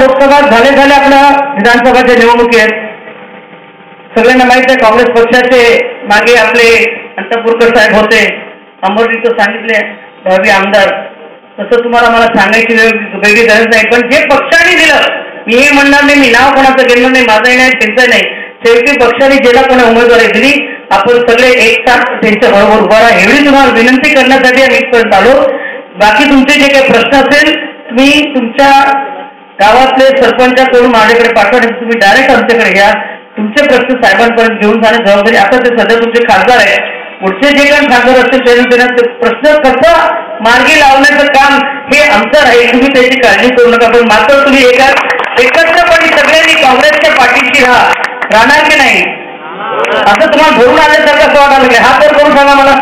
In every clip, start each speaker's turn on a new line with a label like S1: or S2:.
S1: लोकसभा झाले झाले आपल्या विधानसभाच्या निवडणुकी आहेत. सगळ्यांना माहीत आहे काँग्रेस पक्षाचे मागे आपले अंतपूरकर साहेब होते. अमरजीत सांगितले दहावी आमदार. तसं तुम्हाला मला सांगायची वेगळी गरज नाही. पण जे पक्षाने दिलं मी हे म्हणणार नाही मी नाव कोणाचं घेणार नाही माझंही नाही त्यांचं नाही. शेवटी पक्षाने ज्याला कोणा उमेदवारी दिली आपण सगळे एक साथ त्यांच्या बरोबर उभा राहा. एवढी तुम्हाला विनंती करण्यासाठी आम्ही इथपर्यंत आलो. बाकी तुमचे जे काही प्रश्न असेल तुम्ही तुमच्या गावातले सरपंचाकडून माझ्याकडे पाठवण्याचे तुम्ही डायरेक्ट आमच्याकडे घ्या. तुमचे प्रश्न साहेबांपर्यंत घेऊन जाणे जबाबदारी आता ते सध्या तुमचे खासदार आहे पुढचे जे काही खासदार असतील त्यांना त्यांना ते प्रश्न कसं मार्गी लावण्याचं काम हे आमचं राहील तुम्ही त्याची काळजी करू नका. पण मात्र तुम्ही एका एकत्रपणे सगळ्यांनी काँग्रेसच्या पाठीशी राहा. राहणार की नाही? असं तुम्हाला भरून आल्यासारखं असं वाटायला की हा तर करून सांगा मला.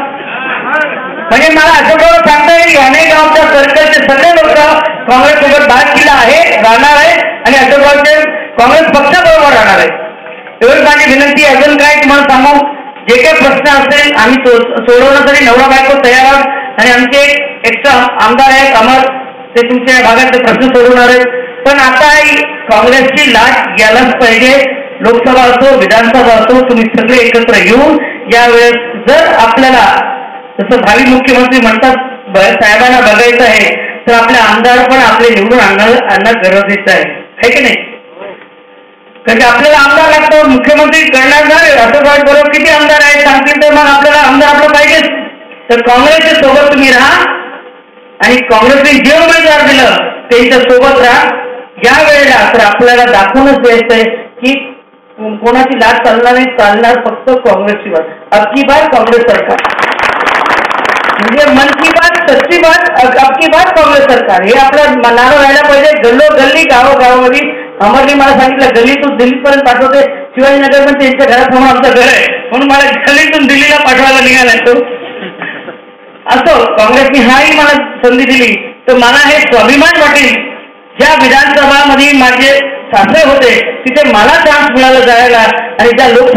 S1: म्हणजे मला असं बरोबर सांगता येईल अनेक गावच्या सरकारचे सगळे लोक काँग्रेस सोबत केला किल्ला आहे राहणार आहे आणि अशोकरावचे काँग्रेस पक्षाबरोबर राहणार आहे. एवढी माझी विनंती अजून काय तुम्हाला सांगू? जे काही प्रश्न असेल आम्ही सो- सोडवण्यासाठी नवरा बायको तयार आहोत. आणि आमचे एक्स्ट्रा आमदार आहेत अमर ते तुमच्या भागातले प्रश्न सोडवणार आहेत. पण आता काँग्रेसची लाट यायलाच पाहिजे. लोकसभा असो विधानसभा असो तुम्ही सगळे एकत्र येऊन यावेळेस जर आपल्याला जसं भावी मुख्यमंत्री म्हणतात साहेबांना बघायचं आहे तर आपले आमदार पण आपले निवडून आणणं आणणं गरजेचं आहे. है की नाही? कारण की आपल्याला आमदार लागतो मुख्यमंत्री करणार नाही असं काय बरोबर किती आमदार आहेत सांगतील तर मग आपल्याला आमदार आपलं पाहिजेच तर काँग्रेसच्या सोबत तुम्ही राहा आणि काँग्रेसने जे उमेदवार दिलं त्यांच्यासोबत राहा. या वेळेला तर आपल्याला दाखवूनच द्यायचं आहे की कोणाची लाट चालणार नाही चालणार फक्त काँग्रेसची बात अबकी काँग्रेस सरकार. म्हणजे मन की बात सच्ची बात अब- अबकी बात काँग्रेस सरकार. हे आपलं मनाला व्हायला पाहिजे. गल्लो गल्ली गावोगावामध्ये अमरने मला सांगितलं गल्लीतून दिल्लीपर्यंत पाठवते. शिवाजीनगर पण त्यांच्या घरासमोर आमचं घर आहे. म्हणून मला गल्लीतून दिल्लीला पाठवायला निघाला तो. असो काँग्रेसने हाही मला संधी दिली. तर मला हे स्वाभिमान वाटेल. ज्या विधानसभामध्ये माझे सासरे होते तिथे मला चान्स मिळाला जायला आणि त्या लोक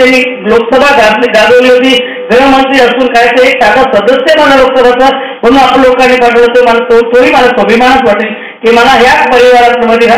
S1: त्यांनी लोकसभा गाजली गाजवली होती. गृहमंत्री असून काय ते एक टाका सदस्य मला लोकसभाचा. म्हणून आपण लोकांनी पाठवलं तर मला तो तोही मला स्वाभिमानच वाटेल की मला या परिवारामध्ये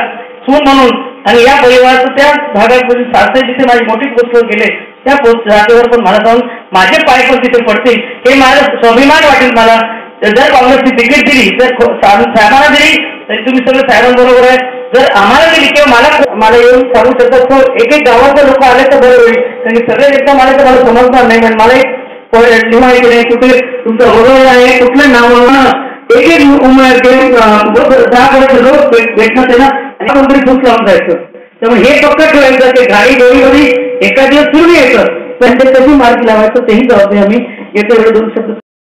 S1: सून म्हणून आणि या परिवाराचं त्या भागामध्ये सासरे जिथे माझी मोठी पोस्ट गेले त्या पोस्ट जागेवर पण मला जाऊन माझे पाय पण तिथे पडतील. हे माझं स्वाभिमान वाटेल मला. जर काँग्रेसची तिकीट दिली जर साहेबांना दिली तरी तुम्ही सगळे साहेबांबरोबर आहे. जर आम्हाला दिली किंवा मला मला येऊन सांगू शकतात तो एक एक गावाचे लोक आले तर बरं होईल. कारण सगळे एकदा मला तर मला समजणार नाही. कारण मला एक लिहायचे नाही कुठे तुमचं बरोबर आहे कुठलं नाव एक एक उमेद दहा वर्ष लोक भेट- भेटणं त्यांना कोणतरी खूप लावून जायचं. त्यामुळे हे फक्त ठेवायचं ते गाडी गोळी गोळी एका दिवस पूर्वी येतं पण ते कधी मार्ग लावायचं तेही जबाबदारी आम्ही येतो एवढे दोन शब्द